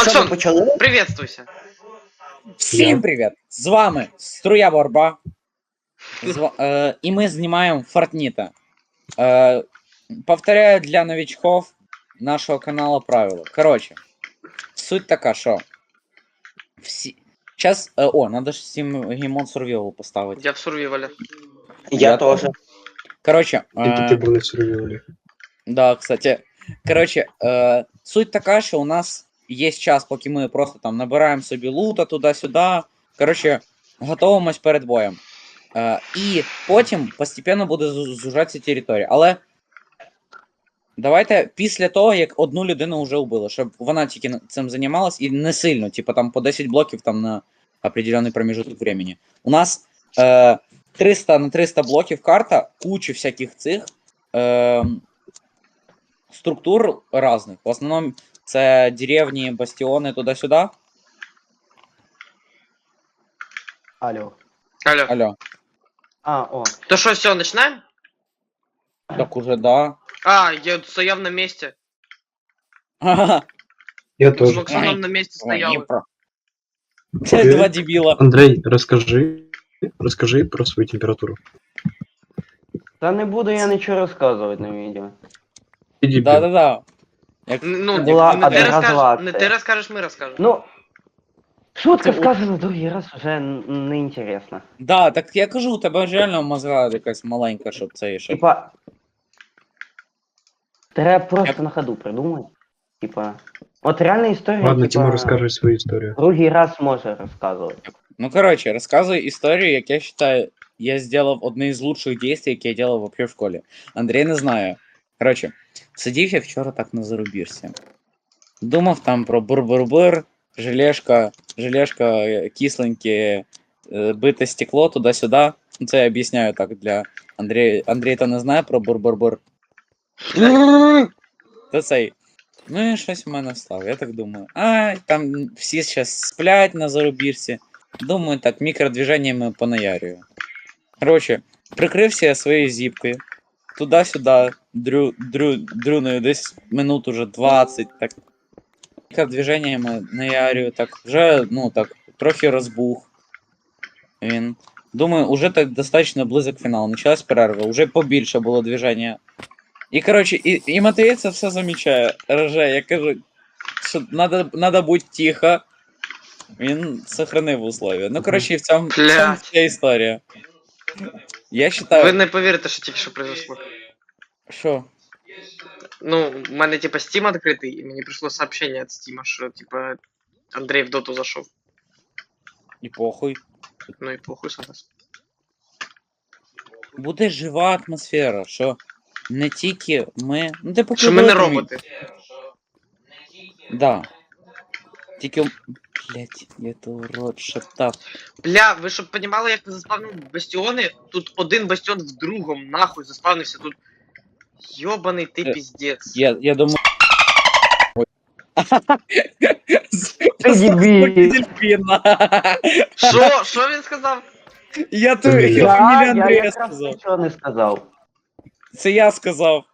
Що, Максон, ми почали? приветствуйся. Всім привіт! З вами Струя Борба. З ва- е, і ми знімаємо Фортніта. Е, повторяю для новичков нашого каналу правила. Коротше, суть така, що всі. Сейчас, е, о, надо ж всім Геймон Survival поставити. Я в сурвивале. Я Я теж. Коротше, Тільки е, ти був на сервілі. Да, кстати. Коротше, е, суть така, що у нас є час, поки ми просто там набираємо собі лута туди-сюди. Коротше, готуємось перед боєм. Е, і потім постепенно буде зу- зужатися територія. Але давайте після того, як одну людину вже вбили, щоб вона тільки цим займалась і не сильно, типу там по 10 блоків там на определенний промежуток времени. У нас е, 300 на 300 блоків карта, куча всяких цих. Е, структур разных. В основном це деревні, бастіони туди-сюди. Алло. Алло. Алло. А, о. То что, все, начинаем? Так уже да. А, я тут стоял на месте. Ха-ха. Я С теж. Максоном на месте Ой, стоял. Дніпро. Це два дебіла. Андрей, розкажи. Розкажи про свою температуру. Та не буду я нічого розказувати на відео. Ти дебіл. Да-да-да. Як... Н- Ну, Була не, ты одноразова расскажешь, не акція. ты расскажешь, мы расскажем. Ну. Шутка Це- сказана другий раз вже н- не інтересно. Да, так я кажу, у тебе ж реально мозга якась маленька, щоб це щоб... Типа. Треба просто на ходу придумати. Типа. От реальна історія. Ладно, типа, Тимур розкаже свою історію. Другий раз може розказувати. Ну, короче, розказую історію, як я вважаю, я зробив одне із лучших дій, які я робив вообще в школі. Андрій не знає. Короче, сидів я вчора так на зарубіжці. Думав там про бур-бур-бур, желешка, желешка е, кисленьке, е, бите стекло туди-сюди. Ну, Це я об'ясняю так для Андрія. Андрій то не знає про бур-бур-бур. Та цей. Ну і щось в мене стало. Я так думаю. А, там всі зараз сплять на зарубіжці. Думаю, так, мікродвиженнями понаярюю. Коротше, прикрився я своєю зіпкою. Туди-сюди, Дрю, дрю, дрюною десь минут уже 20, так. Мікродвиженнями наярюю, так, вже, ну так, трохи розбух. Він. Думаю, уже так достатньо близок к фіналу. Началась перерва, уже побільше було движення. І, коротше, і, і Матвій це все замічає. Роже, я кажу, що надо, надо бути тихо. Він сохранив условия. Ну, коротше, і в цьому, в цьому вся історія. Я вважаю, Ви не повірите, що тільки що произошло. Що. Ну, у мене типа Steam открытый, и мне пришло сообщение от Steam, что типа Андрей в доту зашел. І похуй. Ну и похуй согласен. Буде жива атмосфера, що не тільки ми. Ну, ти поки Що ми не були, роботи. Да. Тільки. Блять, я то урод, шептав. Бля, ви щоб понімали, як ти заспавнив бастіони, тут один бастіон в другому нахуй заспавнився, тут. Йобаний ти Е, піздець. Я, я думаю. Ой. Ти дебіль. Дельфіна. Що? Що він сказав? Я ту Я- я Я, фамілію я Андрія якраз сказав. нічого не сказав. Це я сказав.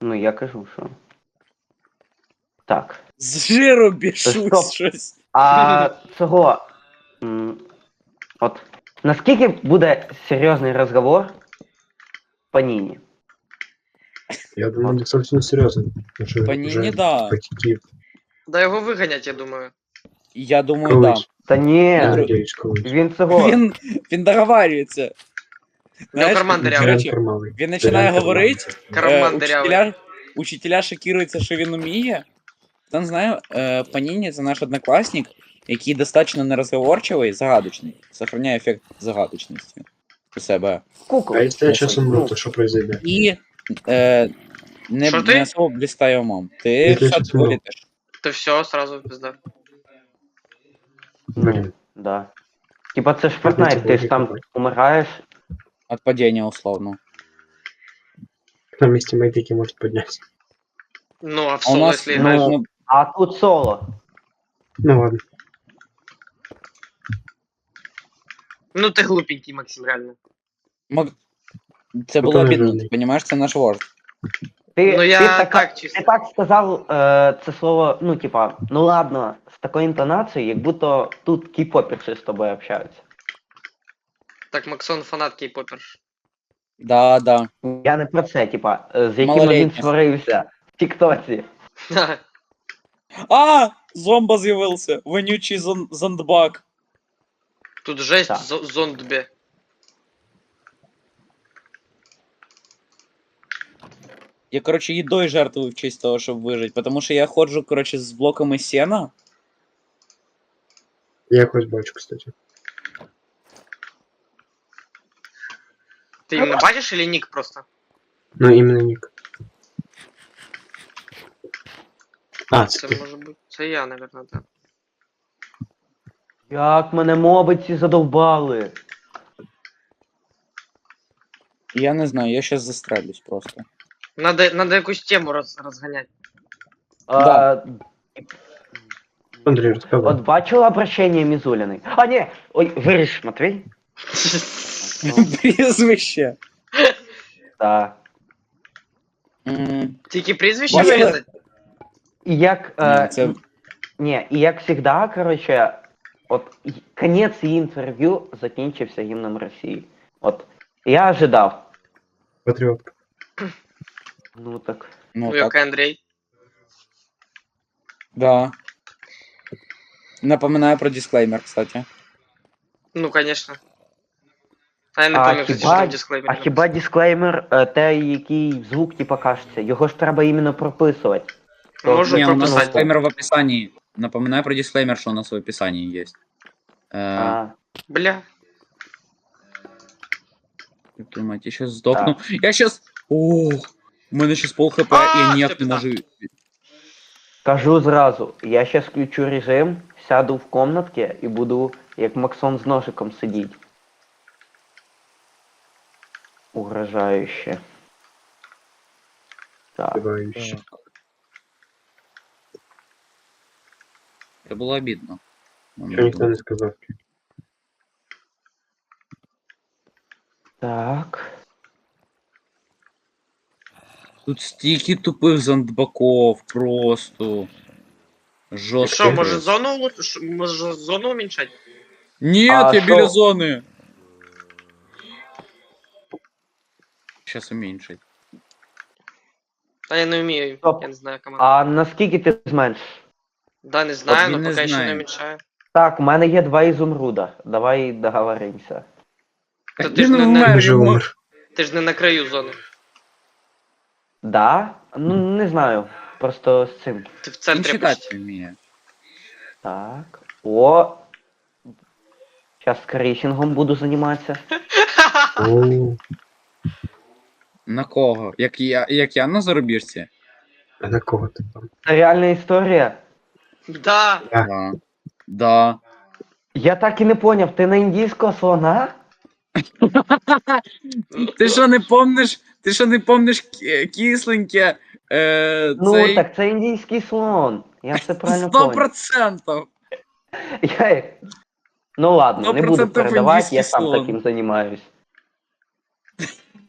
Ну я кажу, що. Так. З жиру Та бішусь що? щось. А цього. м, От. Наскільки буде серйозний розговор по Ніні? Я думаю, не. Тому що По вже Ніні, да. потіків. Да його виганять, я думаю. Я думаю, да. Колись. Та ні, Я надіюсь, колись. він цього. Він, він договарюється. Знаєш, карман коротше, Кармали. Він починає говорити, Карман е, учителя, учителя шокируються, що він уміє. Там знаю, е, Паніні це наш однокласник, який достатньо нерозговорчивий, загадочний. Сохраняє ефект загадочності у себе. Кукол. А якщо я зараз умру, то що произойде? І е, не, Що ти? не особо блістає умом. Ти Якщо я все вилітиш. То все, сразу пизда. Ну, да. Типа це ж Fortnite, ти ж там умираєш. От падіння, условно. На місці медики можуть підняти. Ну, а в А у соло, нас если играешь. ну, А тут соло. Ну ладно. Ну ты глупенький, Максим, реально. Це Ну, було ти розумієш, це наш вождь. Ти, Ну я ти, так, така- чисто. ти так сказав е, це слово, ну, типа, ну ладно, з такою інтонацією, як будто тут кей-поперси з тобою общаються. Так, Максон фанат кей-поперш. Да, да. Я не про це, типа, е, з якими він Малолетність. сварився в Тіктоці. А! Зомба з'явився! Вонючий зон- зондбак. Тут жесть Так. зо- зомбі. Я, короче, їдою жертвую в честь того, щоб вижити, потому що я ходжу, короче, з блоками сена. Я якось бачу, кстати. Ти іменно бачиш или нік просто? Ну, іменно нік. А, це Це ти. може бути. Це я, наверное, так. Як мене моби ці задовбали. Я не знаю, я щас застрелюсь просто. Надо, надо якусь тему роз, розганяти. А, Да. Андрій, розказуй. От бачила обращення Мізуліної? А, ні! Ой, виріш, Матвій? Прізвище. Так. М, Тільки прізвище Бачила? вирізати? І як. Е, Ні, це- Ні, і як завжди, короче, от й- конець її інтерв'ю закінчився гімном Росії. От я ожидав. Патріотка. Ну так. Ну, Ну, так, як Андрій. да. Напоминаю про дисклеймер, кстати. Ну, конечно. А я не А пам'ятаю, кстати, що хіба- там дисклеймер. А хіба дисклеймер, е, те, який звук типа кажеться, його ж треба іменно прописувати. То- Можу Не, у нас прописати. дисклеймер в описании. Напоминаю про дисклеймер, что у нас в описании есть. Э, А, Бля. Как твою мать, я сейчас сдохну. Я сейчас... Ох, у мене сейчас пол хп, А, я ніяк все, не пизда. можу... кажу зразу, я щас включу режим, сяду в комнатки і буду як Максон з ножиком сидіти. Угрожающе. Так. Співаючи. Это было обидно. Що ніхто не сказав. Так. Тут стільки тупих зондбаков просто. Жорстко. Що, може зону, може зону уменьшать? Нет, А я шо? біля зони. Сейчас уменьшить. Та я не вмію, Стоп. я не знаю команду. А наскільки ти зменшиш? Да, не знаю, він але не поки що не уменьшаю. Так, у мене є два ізумруда. Давай договоримося. Та ти ж не- умер. Ти ж не на краю зони. Да? Ну не знаю. Просто з цим. Ти в Він центрі читати вміє. Так. О. Зараз крейсингом буду займатися. О, На кого? Як я, як я на зарубіжці? а на кого ти там? Це реальна історія. Да. Да. Да. Я так і не поняв, ти на індійського слона? Ти що не помниш? Ти що не помниш ки- кисленьке? Е, Ну цей... так це індійський слон. Я все правильно Сто поняв. процентов. Я... Ну ладно, Сто не буду процентів передавати, я індійський сам слон. таким займаюсь.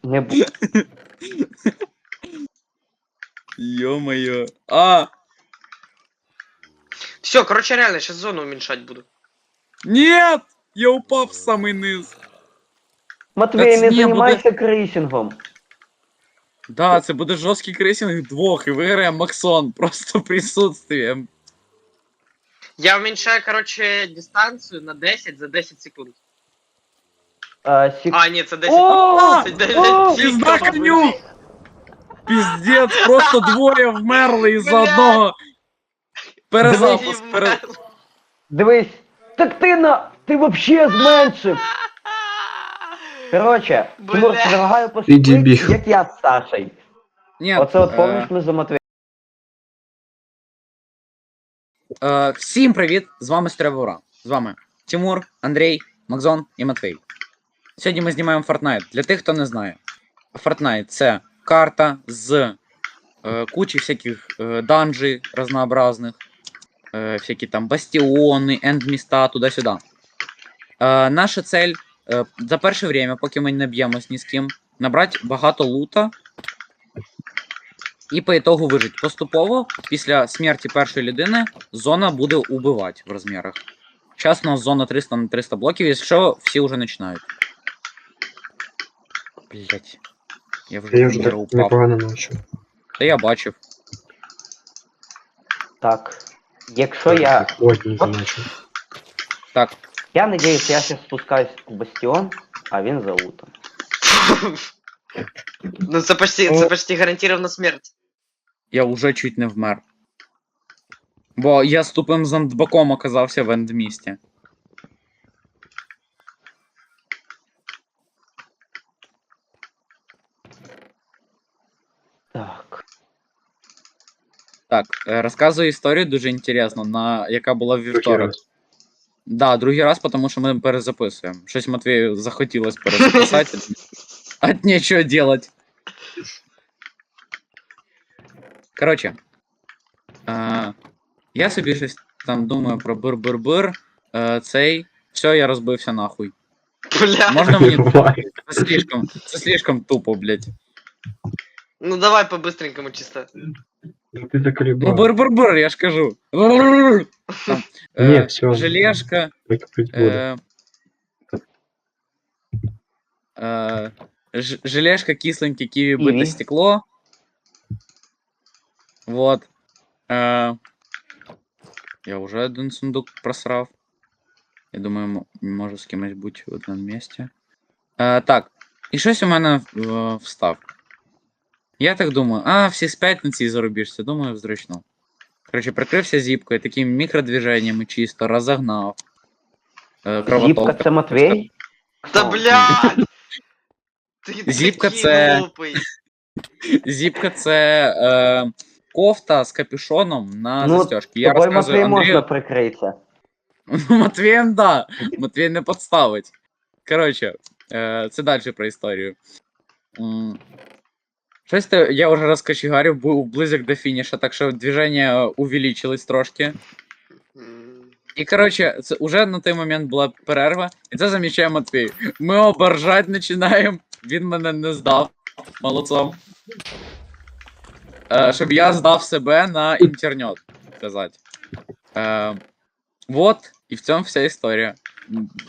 Не бу... Ё-моё. А, Все, короче, реально, сейчас зону уменьшать буду. нет! Я упав в самий низ. Матвій, Та не ні, займайся крейсингом. Да, це буде жорсткий крейсинг двох, і виграє Максон просто присутствием. Я уменьшаю, короче, дистанцию на 10 за 10 секунд. А, сік... А, нет, це 10 О! Це 10 О! Пізда коню! Піздець, просто двоє вмерли із-за Бля. одного. Двоє Перезапуск. Пере... Дивись, так ти на. Ти вообще зменшив. Короче, Бля. Тимур, предлагаю Іди поступити, біг. як я з Сашей. Ні, Оце от е, помниш ми за Матвієм. Е, всім привіт! З вами Стревора. З вами Тимур, Андрій, Макзон і Матвій. Сьогодні ми знімаємо Fortnite. Для тих, хто не знає. Fortnite це карта з е, кучі всяких е, данжей разнообразних, е, всякі там бастіони, ендміста, туди-сюди. Е, наша цель за перше время, поки ми не б'ємось ні з ким, набрати багато лута І по ітогу вижить. Поступово, після смерті першої людини, зона буде убивати в розмірах. Зараз у нас зона 300 на 300 блоків, якщо всі вже починають. Блять. Я вже, Я вже так упав. непогано навчив. Та я бачив. Так. Якщо я. Ой, не заначив. Так, Я надеюсь, я сейчас спускаюсь в бастион, а він за лутом. Ну це почти, це почти гарантирована смерть. я вже чуть не вмер. Бо я з тупим зандбаком оказався в ендмісті. Так. Так, е, розказую історію дуже інтересно, на яка була в вівторок. раз. Да, другий раз, тому що ми перезаписуємо. Щось Матвію захотілось перезаписати. А нічого делать. Коротше. Е, я собі щось там думаю про бир-бир-бир. Е, цей. Все, я розбився нахуй. Бля. Можна мені. Буває. Це слишком, це слишком тупо, блядь. Ну давай по-быстренькому чисто. Ну ти Ну, заколебав. бир-бир-бир, я ж кажу. Там, Ні, е, всё. Желешка. Викупить буду. Э, э, ж- Желешка, кисленький, киви, быто, Киви. стекло. Вот. Э, Я уже один сундук просрав. Я думаю, м- може з кимось бути в одному місці. Е, так, і щось у мене е, встав. Я так думаю, а, всі спять на цій зарубіжці, думаю, зручно. Короче, прикрився зіпкою, такими мікродвиженнями чисто, розогнав. Е, кровоток Зіпка це Матвей? Та блядь! Ти Зіпка такий це- глупий. Зіпка це е, кофта з капюшоном на Ну, застежки. Я Тобою розказую Матвей можна Андрію. прикритися. Ну, Матвієм, да. Матвій не подставить. Коротше, е, це далі про історію. М, Щось я вже розкочегарив, був близьок до фініша, так що движення увеличилось трошки. І коротше, це уже на той момент була перерва, і це замічає Матвій. Ми оборжать починаємо. Він мене не здав. Молодцом. Е, щоб я здав себе на інтернет, казати. Е, вот, і в цьому вся історія.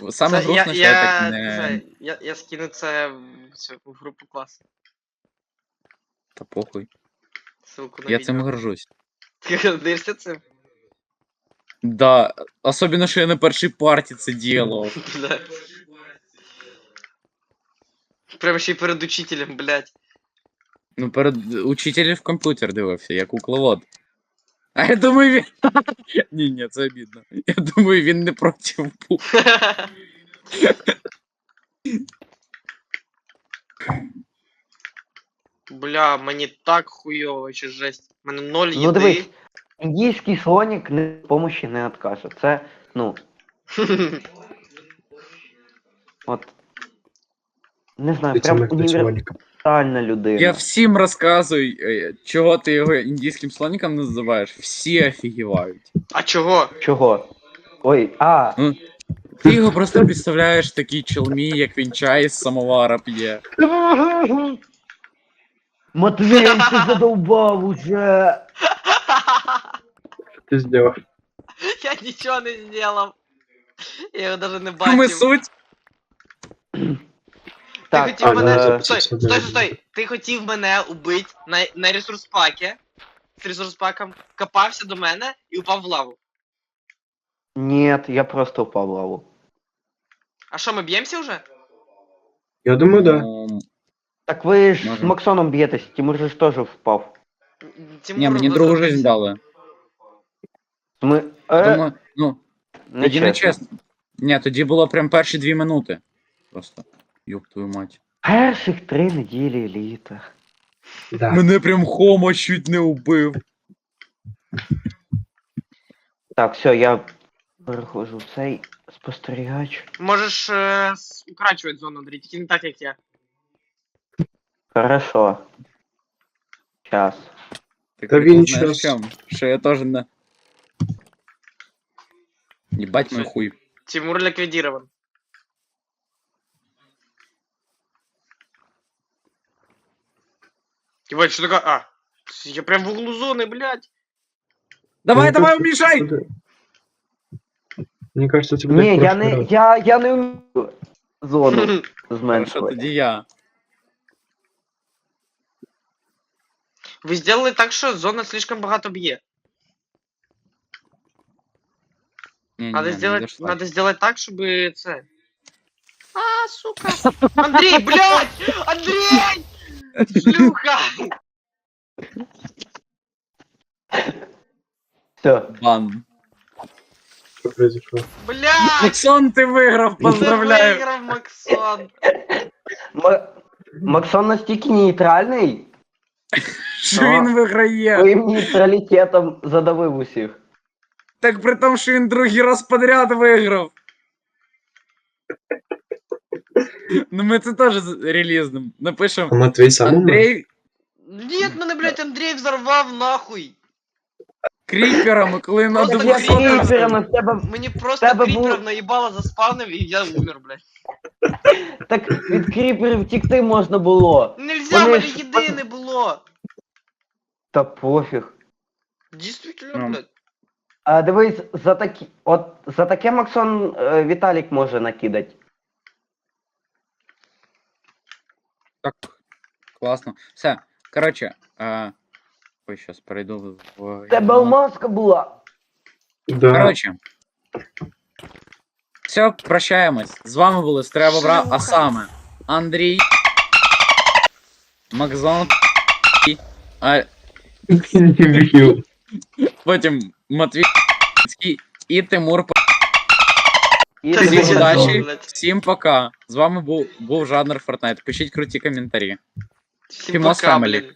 Саме грустно, що я так не. я, я скину це в, в групу класу. Та похуй. Ссылку на Я цим горжусь. Ти гордишся цим? Да, особливо, що я на першій парті це діло. Бля. Прямо ще й перед учителем, блядь. Ну, перед учителем в комп'ютер дивився, як кукловод. А я думаю, він. ні, ні, це обідно. Я думаю, він не проти був. Бля, мені так хуйово, чи жесть. У мене ноль їди. Ну дивись, індійський слонік не помощі не откаже. Це, ну, от. Не знаю, Ти прям універсальна людина. Я всім розказую, е, чого ти його індійським слоніком називаєш. Всі офігівають. а чого? Чого? Ой, а, Ти його просто представляєш в такій чолмі, як він чай з самовара п'є. Матвей, ти задовбав уже. Що ти зробив? Я нічого не зробив. Я його навіть не Ми бачив. суть. Ти Так, хотів а, мене. да, Стой, це стой, все стой, стой. Ти хотів мене убити на, на ресурс-пакі. З ресурс-паком копався до мене і упав в лаву. Ні, я просто впав в лаву. А що, ми б'ємося вже? Я думаю, да. Ем, Так ви ж з Можем. Максоном б'єтесь, Тимур же ж теж впав. Тимур Ні, мені другу жизнь дали. Ми... Е, Думаю, ну, не тоді не чесно. Ні, тоді було прям перші дві минути. Просто. Ёб твою мать. Перших три неділі літа. да. Мене прям хомо чуть не убив. Так, все, я переходжу в цей спостерігач. Можеш е, с- укорачувати зону, Андрій, тільки не так, як я. Хорошо. Час. Ти Та прикол він знаєш щас- в чому? Що я теж не. Єбать мой Що? хуй. Тимур ликвидирован. Ебать, что такое? А, Я прям в углу зоны, блядь. Давай, Ну, давай, тут- умешай! тут- Мне кажется, у тебя Ні, так я прошлый не. раз. Я, я не вмію зону Хорошо, зменшувати. тоді я. Ви зробили так, що зона слишком багато б'є. Ні-ні-ні, Надо не сделать, дошла. надо сделать так, чтобы це. А, сука. Андрей, блядь! Андрей! Шлюха! Все. Бан. Что произошло? Блядь! Максон, ти виграв, Ти поздравляю. виграв, Максон! М- Максон настільки нейтральний, Що він виграє? своїм нейтралітетом задавив усіх. Так при тому, що він другий раз подряд виграв. Ну ми це теж з- релізнем. Напишемо. Матвей сам умер? Андрей Нет, мене, блядь, Андрей взорвав нахуй! Кріперами, коли Просто надо Так так кріперами. в тебе. Мені просто Тебе кріперів був- наїбало заспавнив і я умер, блядь. Так від кріперів втікти можна було. Нельзя, Вони мене ж- їди не було! Та пофіг. Дійсно, Ну. блядь. А дивись, за такі. От за таке Максон е, Віталік може накидати. Так, класно. Все, коротше, е... Ой, щас перейду в. в- Тебе алмазка була. Да. Коротше. Все, прощаємось. З вами були Стребобра, а саме Андрій, Макзон, а Михаил. потім Матвій і Тимур. І Та Всім звичайно, удачі, блядь. всім пока. З вами був, був Жаднер Фортнайт. Пишіть круті коментарі. Всім Фімос пока, Family. блін.